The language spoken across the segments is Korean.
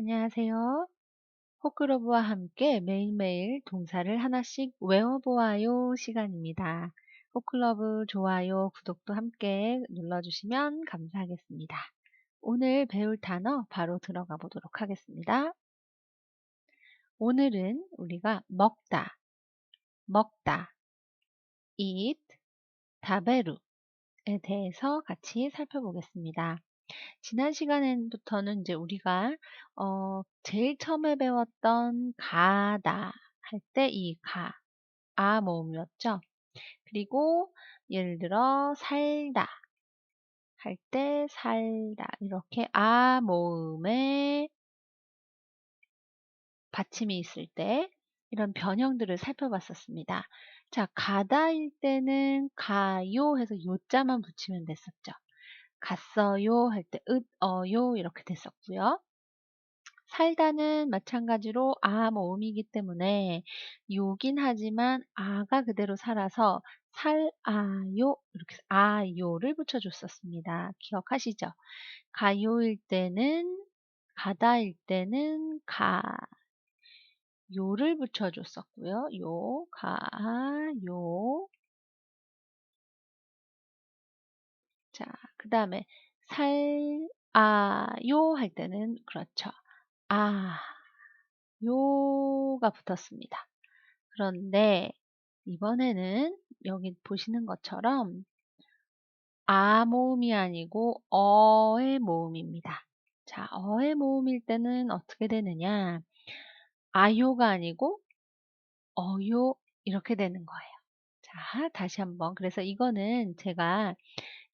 안녕하세요. 호크러브와 함께 매일매일 동사를 하나씩 외워보아요 시간입니다. 호클러브 좋아요, 구독도 함께 눌러주시면 감사하겠습니다. 오늘 배울 단어 바로 들어가 보도록 하겠습니다. 오늘은 우리가 먹다, 먹다, eat, 다베루에 대해서 같이 살펴보겠습니다. 지난 시간부터는 이제 우리가 어, 제일 처음에 배웠던 가다 할 때 이 가, 아 모음이었죠. 그리고 예를 들어 살다 할 때 살다 이렇게 아 모음에 받침이 있을 때 이런 변형들을 살펴봤었습니다. 자, 가다일 때는 가요 해서 요자만 붙이면 됐었죠. 갔어요 할 때 읒, 어요 이렇게 됐었고요. 살다는 마찬가지로 아 모음이기 때문에 요긴 하지만 아가 그대로 살아서 살아요 이렇게 아요를 붙여줬었습니다. 기억하시죠? 가요일 때는 가다일 때는 가 요를 붙여줬었고요. 요, 가, 요. 자, 그 다음에 살, 아, 요 할 때는 그렇죠. 아, 요가 붙었습니다. 그런데 이번에는 여기 보시는 것처럼 아 모음이 아니고 어의 모음입니다. 자, 어의 모음일 때는 어떻게 되느냐? 아요가 아니고 어요 이렇게 되는 거예요. 자, 다시 한번. 그래서 이거는 제가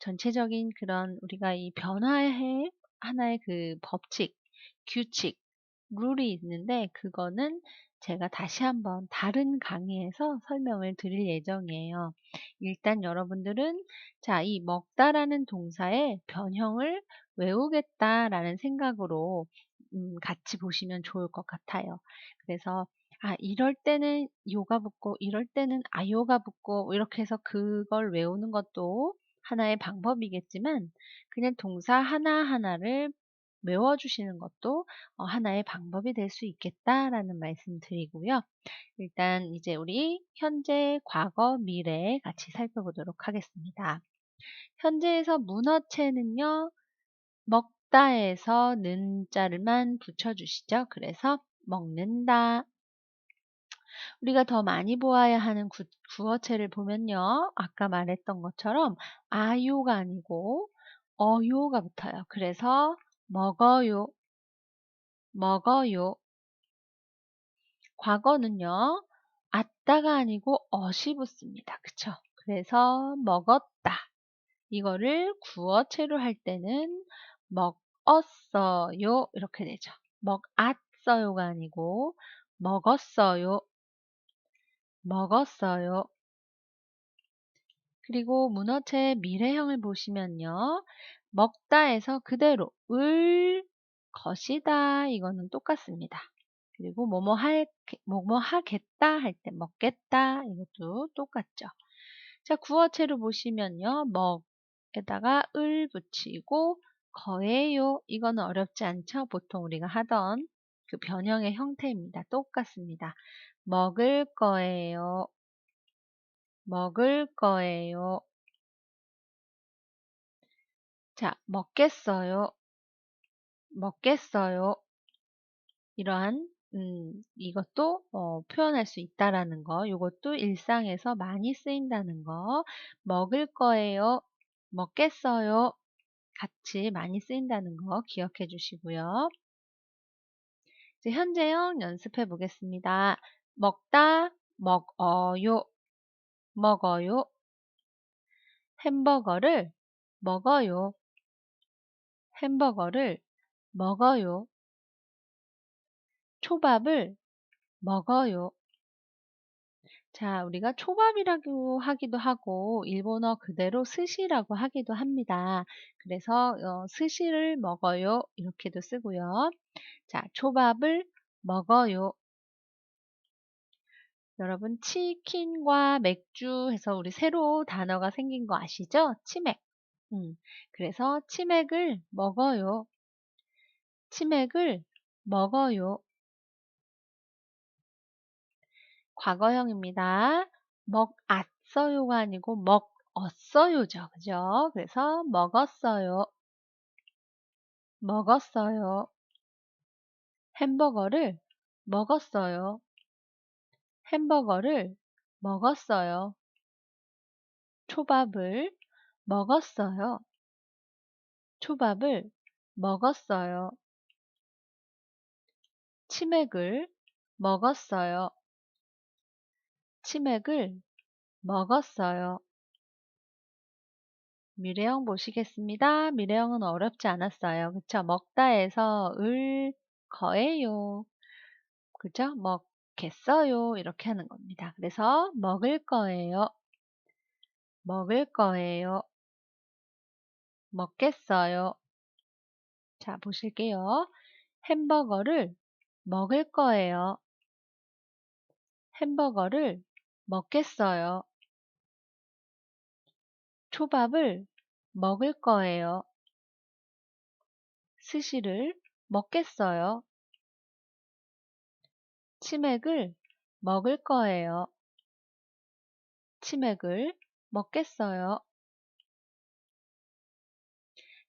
전체적인 그런 우리가 이 변화의 하나의 그 법칙, 규칙, 룰이 있는데 그거는 제가 다시 한번 다른 강의에서 설명을 드릴 예정이에요. 일단 여러분들은 자, 이 먹다라는 동사의 변형을 외우겠다라는 생각으로 음, 같이 보시면 좋을 것 같아요. 그래서 아, 이럴 때는 요가 붙고 이럴 때는 아요가 붙고 이렇게 해서 그걸 외우는 것도 하나의 방법이겠지만 그냥 동사 하나하나를 외워주시는 것도 어, 하나의 방법이 될 수 있겠다라는 말씀 드리고요. 일단 이제 우리 현재, 과거, 미래 같이 살펴보도록 하겠습니다. 현재에서 문어체는요, 먹다에서 는 자를만 붙여주시죠. 그래서 먹는다. 우리가 더 많이 보아야 하는 구, 구어체를 보면요. 아까 말했던 것처럼 아요가 아니고 어요가 붙어요. 그래서 먹어요. 먹어요. 과거는요. 아따가 아니고 어시 붙습니다. 그쵸? 그래서 먹었다. 이거를 구어체로 할 때는 먹었어요. 이렇게 되죠. 먹았어요가 아니고 먹었어요. 먹었어요. 그리고 문어체의 미래형을 보시면요. 먹다에서 그대로 을 것이다 이거는 똑같습니다. 그리고 뭐뭐 할 뭐뭐 하겠다 할 때 먹겠다 이것도 똑같죠. 자 구어체로 보시면요. 먹에다가 을 붙이고 거예요. 이거는 어렵지 않죠. 보통 우리가 하던 그 변형의 형태입니다. 똑같습니다. 먹을 거예요. 먹을 거예요. 자, 먹겠어요. 먹겠어요. 이러한 음, 이것도 어, 표현할 수 있다라는 거. 이것도 일상에서 많이 쓰인다는 거. 먹을 거예요. 먹겠어요. 같이 많이 쓰인다는 거 기억해 주시고요. 현재형 연습해 보겠습니다. 먹다, 먹어요. 먹어요. 햄버거를 먹어요. 햄버거를 먹어요. 초밥을 먹어요. 자, 우리가 초밥이라고 하기도 하고 일본어 그대로 스시라고 하기도 합니다. 그래서 어, 스시를 먹어요 이렇게도 쓰고요. 자, 초밥을 먹어요. 여러분 치킨과 맥주 해서 우리 새로 단어가 생긴 거 아시죠? 치맥. 음, 그래서 치맥을 먹어요. 치맥을 먹어요. 과거형입니다. 먹았어요가 아니고 먹었어요죠. 그죠? 그래서 먹었어요. 먹었어요. 햄버거를 먹었어요. 햄버거를 먹었어요. 초밥을 먹었어요. 초밥을 먹었어요. 치맥을 먹었어요. 치맥을 먹었어요. 미래형 보시겠습니다. 미래형은 어렵지 않았어요. 그쵸? 먹다에서 을 거예요. 그죠? 먹겠어요. 이렇게 하는 겁니다. 그래서 먹을 거예요. 먹을 거예요. 먹겠어요. 자, 보실게요. 햄버거를 먹을 거예요. 햄버거를 먹겠어요. 초밥을 먹을 거예요. 스시를 먹겠어요. 치맥을 먹을 거예요. 치맥을 먹겠어요.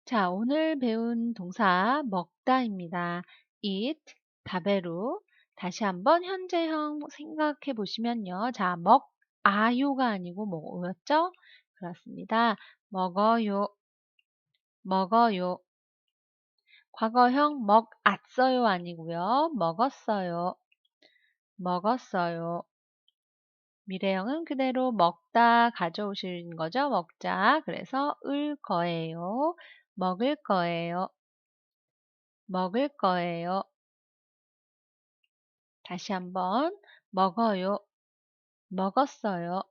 자, 오늘 배운 동사 먹다입니다. eat, 다베루. 다시 한번 현재형 생각해 보시면요. 자, 먹, 아요가 아니고 뭐였죠? 그렇습니다. 먹어요. 먹어요. 과거형 먹았어요 아니고요. 먹었어요. 먹었어요. 미래형은 그대로 먹다 가져오신 거죠. 먹자. 그래서 을 거예요. 먹을 거예요. 먹을 거예요. 다시 한번 먹어요. 먹었어요.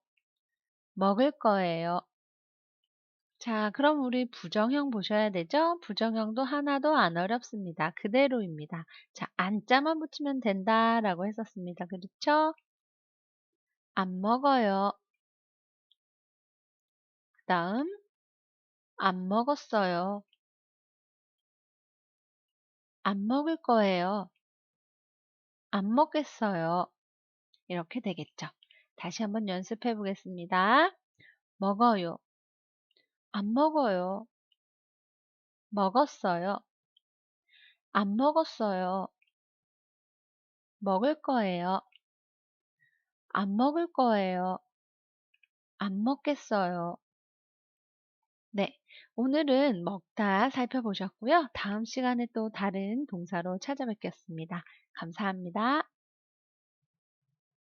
먹을 거예요. 자, 그럼 우리 부정형 보셔야 되죠? 부정형도 하나도 안 어렵습니다. 그대로입니다. 자, 안자만 붙이면 된다라고 했었습니다. 그렇죠? 안 먹어요. 그 다음 안 먹었어요. 안 먹을 거예요. 안 먹겠어요. 이렇게 되겠죠. 다시 한번 연습해 보겠습니다. 먹어요. 안 먹어요. 먹었어요. 안 먹었어요. 먹을 거예요. 안 먹을 거예요. 안 먹겠어요. 네. 오늘은 먹다 살펴보셨고요. 다음 시간에 또 다른 동사로 찾아뵙겠습니다. 감사합니다.